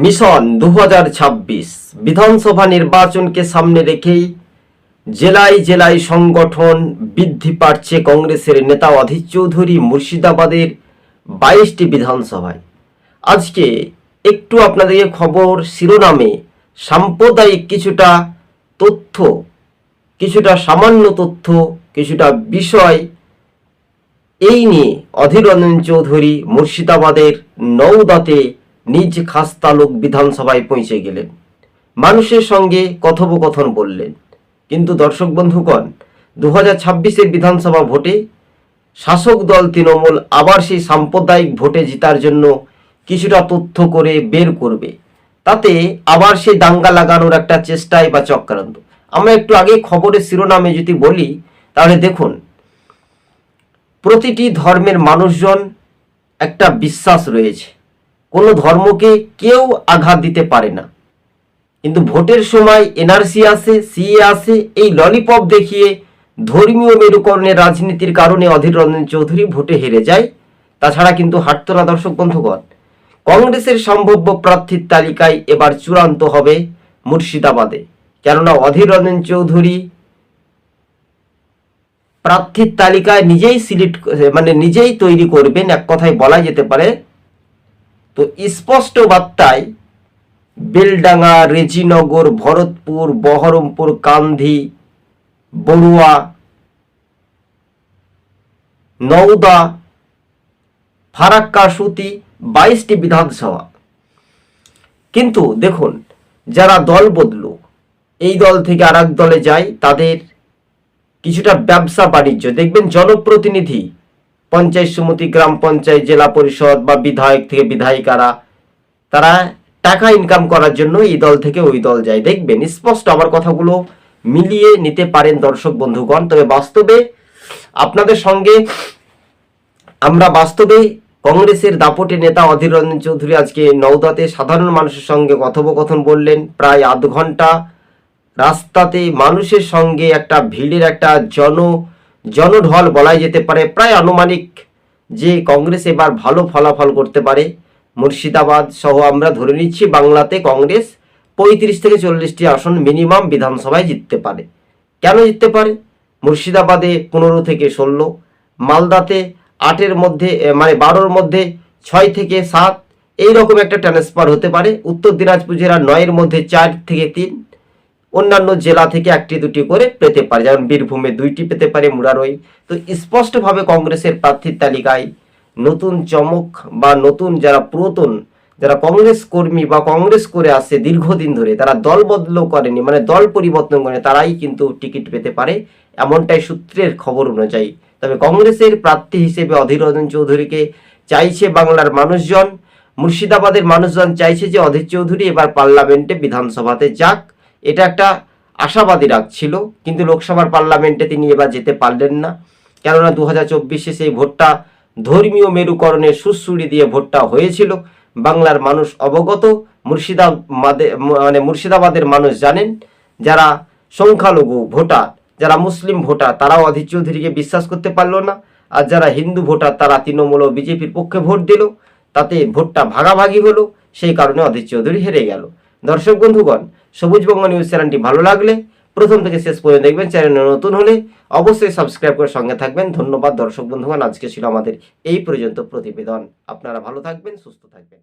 Mission দু হাজার ছাব্বিশ বিধানসভা নির্বাচনকে সামনে রেখেই জেলায় জেলায় সংগঠন বৃদ্ধি পাচ্ছে কংগ্রেসের নেতা অধীর চৌধুরী মুর্শিদাবাদের বাইশটি বিধানসভায়। আজকে একটু আপনাদেরকে খবর শিরোনামে সাম্প্রদায়িক কিছুটা তথ্য, কিছুটা সামান্য তথ্য, কিছুটা বিষয় এই নিয়ে অধীর রঞ্জন চৌধুরী মুর্শিদাবাদের নওদাতে নিজ খাস্তালুক বিধানসভায় পৌঁছে গেলেন। মানুষের সঙ্গে কথোপকথন বললেন। কিন্তু দর্শক বন্ধুগণ দু হাজার ছাব্বিশের বিধানসভা ভোটে শাসক দল তৃণমূল আবার সেই সাম্প্রদায়িক ভোটে জেতার জন্য কিছুটা তথ্য করে বের করবে। তাতে আবার সেই দাঙ্গা লাগানোর একটা চেষ্টায় বা চক্রান্ত। আমরা একটু আগে খবরের শিরোনামে যদি বলি, তাহলে দেখুন, প্রতিটি ধর্মের মানুষজন একটা বিশ্বাস রয়েছে। কোনো ধর্মকে কেউ আঘাত দিতে পারে না। কিন্তু ভোটের সময় এনআরসি আসে, সিএ আসে, এই ললিপপ দেখিয়ে ধর্মীয় মেরুকরণের রাজনীতির কারণে অধীর রঞ্জন চৌধুরী ভোটে হেরে যায়। তাছাড়া কিন্তু হাঁটত না দর্শক বন্ধুগণ। কংগ্রেসের সম্ভাব্য প্রার্থীর তালিকায় এবার চূড়ান্ত হবে মুর্শিদাবাদে। কেননা অধীর রঞ্জন চৌধুরী প্রার্থীর তালিকায় নিজেই সিলেক্ট মানে নিজেই তৈরি করবেন, এক কথায় বলা যেতে পারে তো স্পষ্ট বার্তায় বেলডাঙ্গা, রেজিনগর, ভরতপুর, বহরমপুর কান্ধি বড়ুয়া, নওদা, ফারাক্কা, সুতি বাইশটি বিধানসভা। কিন্তু দেখুন, যারা দল বদলু, এই দল থেকে আর দলে যায়, তাদের কিছুটা ব্যবসা বাণিজ্য। দেখবেন জনপ্রতিনিধি পঞ্চায়েত সমিতি, গ্রাম পঞ্চায়েত, জেলা পরিষদ বা বিধায়ক থেকে বিধায়িকারা, তারা টাকা ইনকাম করার জন্য এই দল থেকে ওই দল যায়। দেখবেন, স্পষ্ট আমার কথাগুলো মিলিয়ে নিতে পারেন দর্শক বন্ধুগণ। তবে বাস্তবে আপনাদের সঙ্গে আমরা বাস্তবে কংগ্রেসের দাপটে নেতা অধীর রঞ্জন চৌধুরী আজকে নওদাতে সাধারণ মানুষের সঙ্গে কথোপকথন বললেন। প্রায় আধ ঘণ্টা রাস্তাতে মানুষের সঙ্গে একটা ভিড়ের একটা জন জনঢল বলাই যেতে পারে, প্রায় আনুমানিক যে কংগ্রেস এবার ভালো ফলাফল করতে পারে। মুর্শিদাবাদ সহ আমরা ধরে নিচ্ছি বাংলাতে কংগ্রেস পঁয়ত্রিশ থেকে চল্লিশটি আসন মিনিমাম বিধানসভায় জিততে পারে। কেন জিততে পারে? মুর্শিদাবাদে পনেরো থেকে ষোলো, মালদাতে আটের মধ্যে মানে বারোর মধ্যে ছয় থেকে সাত এই রকম একটা ট্রান্সফার হতে পারে। উত্তর দিনাজপুর জেলার নয়ের মধ্যে চার থেকে তিন অন্যান্য জেলা থেকে একটি দুটি করে পেতে পারে। যেমন বীরভূমে দুইটি পেতে পারে, মুরারই। তো স্পষ্টভাবে কংগ্রেসের প্রার্থীর তালিকায় নতুন চমক বা নতুন যারা পুরাতন, যারা কংগ্রেস কর্মী বা কংগ্রেস করে আসছে দীর্ঘদিন ধরে, তারা দল বদলও করেনি মানে দল পরিবর্তন করে, তারাই কিন্তু টিকিট পেতে পারে এমনটাই সূত্রের খবর অনুযায়ী। তবে কংগ্রেসের প্রার্থী হিসেবে অধীর রঞ্জন চৌধুরীকে চাইছে বাংলার মানুষজন, মুর্শিদাবাদের মানুষজন চাইছে যে অধীর চৌধুরী এবার পার্লামেন্টে বিধানসভাতে যাক। এটা একটা আশাবাদী রাখছিল কিন্তু লোকসভার পার্লামেন্টে তিনি এবার যেতে পারলেন না। কেননা দু হাজার চব্বিশে সেই ভোটটা ধর্মীয় মেরুকরণের সুশ্রুড়ি দিয়ে ভোটটা হয়েছিল। বাংলার মানুষ অবগত, মুর্শিদাবাদে মানে মুর্শিদাবাদের মানুষ জানেন, যারা সংখ্যালঘু ভোটার, যারা মুসলিম ভোটার, তারাও অধীর চৌধুরীকে বিশ্বাস করতে পারল না। আর যারা হিন্দু ভোটার, তারা তৃণমূল ও বিজেপির পক্ষে ভোট দিল। তাতে ভোটটা ভাগাভাগি হলো, সেই কারণে অধীর চৌধুরী হেরে গেল। দর্শক বন্ধুগণ সবুজ বঙ্গ নিউজ চ্যানেলটি ভালো লাগলে প্রথম থেকে শেষ পর্যন্ত দেখবেন চ্যানেলে নতুন হলে অবশ্যই সাবস্ক্রাইব করে সঙ্গে থাকবেন। ধন্যবাদ, দর্শক বন্ধুগণ। আজকে ছিল আমাদের এই পর্যন্ত প্রতিবেদন। আপনারা ভালো থাকবেন, সুস্থ থাকবেন।